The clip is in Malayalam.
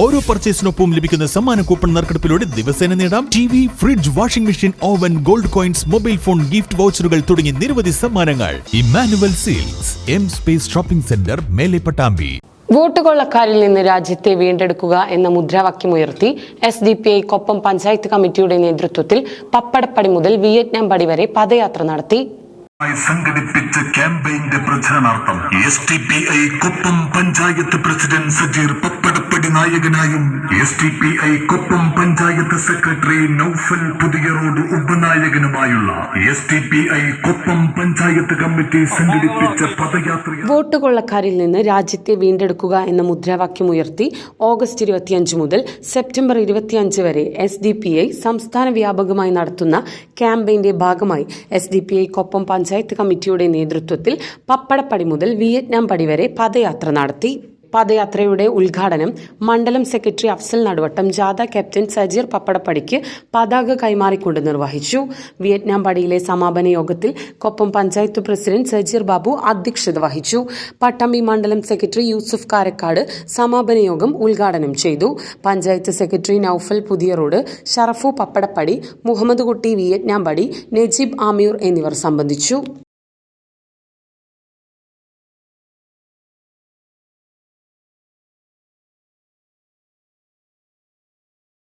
ഓരോ പർച്ചേസിനൊപ്പം ലഭിക്കുന്ന സമ്മാന കൂപ്പൺ നറുക്കെടുപ്പിലൂടെ ദിവസേന നേടാം. T V fridge washing machine oven gold coins mobile phone gift വൗച്ചറുകൾ തുടങ്ങി നിരവധി സമ്മാനങ്ങൾ. Emmanuel Silks M space shopping centre മേലെ പട്ടാമ്പി. വോട്ട് കൊള്ളക്കാരിൽ നിന്ന് രാജ്യത്തെ വീണ്ടെടുക്കുക എന്ന മുദ്രാവാക്യമുയർത്തി S D P I Koppam panchayat കമ്മിറ്റിയുടെ നേതൃത്വത്തിൽ പപ്പടപ്പടി മുതൽ വിയറ്റ്നാം പടി വരെ പദയാത്ര നടത്തി. സംഘടിപ്പിച്ച ക്യാമ്പയിന്റെ പ്രചരണാർത്ഥം S D P I Koppam panchayat president Sajeer Pappadappadi നായകനായും S D P I Koppam panchayat secretary Naufal പുതിയ road ഉപനായകനുമായുള്ള S D P I Koppam panchayat committee സംഘടിപ്പിച്ച പദയാത്ര വോട്ട് കൊള്ളക്കാരിൽ നിന്ന് രാജ്യത്തെ വീണ്ടെടുക്കുക എന്ന മുദ്രാവാക്യം ഉയർത്തി ഓഗസ്റ്റ് ഇരുപത്തിയഞ്ച് മുതൽ സെപ്റ്റംബർ ഇരുപത്തിയഞ്ച് വരെ എസ് ഡി പി ഐ സംസ്ഥാന വ്യാപകമായി നടത്തുന്ന ക്യാമ്പയിന്റെ ഭാഗമായി S D P I Koppam panchayat കമ്മിറ്റിയുടെ നേതൃത്വത്തിൽ പപ്പടപ്പടി മുതൽ വിയറ്റ്നാം പടി വരെ പദയാത്ര നടത്തി. പദയാത്രയുടെ ഉദ്ഘാടനം മണ്ഡലം സെക്രട്ടറി അഫ്സൽ നടുവട്ടം ജാഥ ക്യാപ്റ്റൻ സജീർ പപ്പടപ്പടിക്ക് പതാക കൈമാറിക്കൊണ്ട് നിർവഹിച്ചു. വിയറ്റ്നാം പടിയിലെ സമാപന യോഗത്തിൽ കൊപ്പം പഞ്ചായത്ത് പ്രസിഡന്റ് സജീർ ബാബു അധ്യക്ഷത വഹിച്ചു. പട്ടാമ്പി മണ്ഡലം സെക്രട്ടറി യൂസുഫ് കാരക്കാട് സമാപന യോഗം ഉദ്ഘാടനം ചെയ്തു. പഞ്ചായത്ത് സെക്രട്ടറി നൌഫൽ പുതിയ റോഡ് ഷറഫു പപ്പടപ്പടി മുഹമ്മദ് കുട്ടി വിയറ്റ്നാം പടി നജീബ് ആമീർ എന്നിവർ സംബന്ധിച്ചു.